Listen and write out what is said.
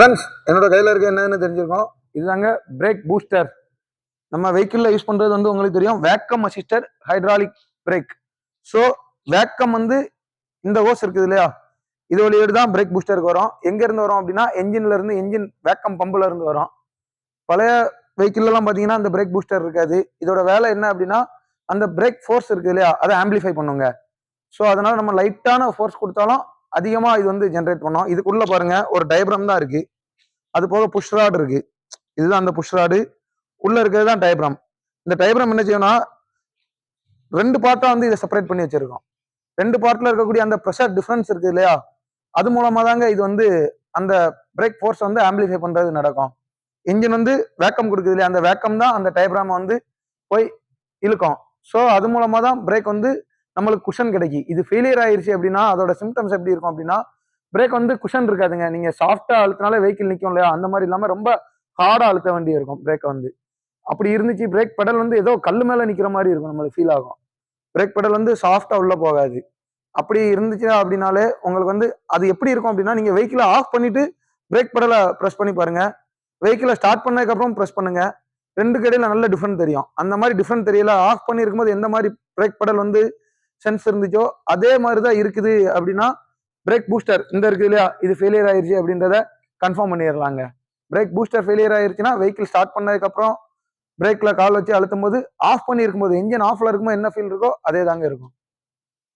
Friends என்னோட கையில் இருக்க என்னன்னு தெரிஞ்சிருக்கோம். இதுதாங்க பிரேக் பூஸ்டர் நம்ம வெஹிக்கிளில் யூஸ் பண்ணுறது வந்து உங்களுக்கு தெரியும். Vacuum assister hydraulic brake so vacuum வந்து இந்த ஓஸ் இருக்குது இல்லையா? இது வழியோடு தான் பிரேக் பூஸ்டருக்கு வரும். எங்க இருந்து வரும் அப்படின்னா என்ஜின்ல இருந்து என்ஜின் வேக்கம் பம்புல இருந்து வரும். பழைய வெஹிக்கிள்லாம் பார்த்தீங்கன்னா அந்த பிரேக் பூஸ்டர் இருக்காது. இதோட வேலை என்ன அப்படின்னா அந்த பிரேக் ஃபோர்ஸ் இருக்குது இல்லையா? அதை ஆம்பிளிஃபை பண்ணுங்க. ஸோ அதனால நம்ம லைட்டான ஃபோர்ஸ் கொடுத்தாலும் அதிகமாக இது வந்து ஜென்ரேட் பண்ணோம். இதுக்குள்ள பாருங்க ஒரு டயப்ரம் தான் இருக்கு. அது போக புஷ் ராட் இருக்கு. இதுதான் அந்த புஷ் ராடு உள்ள இருக்கிறது தான் டயப்ரம் இந்த டயப்ரம் என்ன செய்யணும்னா ரெண்டு பார்ட்டா வந்து இதை செப்பரேட் பண்ணி வச்சிருக்கோம். ரெண்டு பார்ட்ல இருக்கக்கூடிய அந்த ப்ரெஷர் டிஃபரன்ஸ் இருக்கு இல்லையா? அது மூலமா தாங்க இது வந்து அந்த பிரேக் ஃபோர்ஸ் வந்து ஆம்பிளிஃபை பண்றது நடக்கும். இன்ஜின் வந்து வேக்கம் கொடுக்குது இல்லையா? அந்த வேக்கம் தான் அந்த டயப்ராம் வந்து போய் இழுக்கும். ஸோ அது மூலமா தான் பிரேக் வந்து நம்மளுக்கு குஷன் கிடைக்கும் இது ஃபெயிலியர் ஆயிடுச்சு அப்படின்னா அதோட சிம்டம்ஸ் எப்படி இருக்கும் அப்படின்னா பிரேக் வந்து குஷன் இருக்காதுங்க. நீங்க சாஃப்டா அழுத்தினாலே வெஹிக்கிள் நிற்கும் இல்லையா? அந்த மாதிரி இல்லாம ரொம்ப ஹார்டா அழுத்த வேண்டி இருக்கும் பிரேக் வந்து. அப்படி இருந்துச்சு பிரேக் பெடல் வந்து ஏதோ கல் மேல நிக்கிற மாதிரி இருக்கும் நம்மளுக்கு ஃபீல் ஆகும். பிரேக் பெடல் வந்து சாஃப்டா உள்ள போகாது. அப்படி இருந்துச்சு அப்படின்னாலே உங்களுக்கு வந்து அது எப்படி இருக்கும் அப்படின்னா நீங்க வெஹிக்கிளை ஆஃப் பண்ணிட்டு பிரேக் பெடலை ப்ரெஸ் பண்ணி பாருங்க. வெஹிக்கிளை ஸ்டார்ட் பண்ணதுக்கப்புறம் ப்ரெஸ் பண்ணுங்க. ரெண்டு கடையில் நல்ல டிஃபரெண்ட் தெரியும். அந்த மாதிரி டிஃபரெண்ட் தெரியல. ஆஃப் பண்ணி இருக்கும்போது எந்த மாதிரி பிரேக் பெடல் வந்து சென்ஸ் இருந்துச்சோ அதே மாதிரி தான் இருக்குது அப்படின்னா பிரேக் பூஸ்டர் இந்த இருக்குது இல்லையா? இது ஃபெயிலியர் ஆயிடுச்சு அப்படின்றத கன்ஃபார்ம் பண்ணிடலாங்க. பிரேக் பூஸ்டர் ஃபெயிலியர் ஆயிருச்சுன்னா வெஹிக்கிள் ஸ்டார்ட் பண்ணதுக்கப்புறம் பிரேக்ல கால் வச்சு அழுத்தும் போது ஆஃப் பண்ணி இருக்கும்போது இன்ஜின் ஆஃப்ல இருக்கும்போது என்ன ஃபீல் இருக்கோ அதே தாங்க இருக்கும்.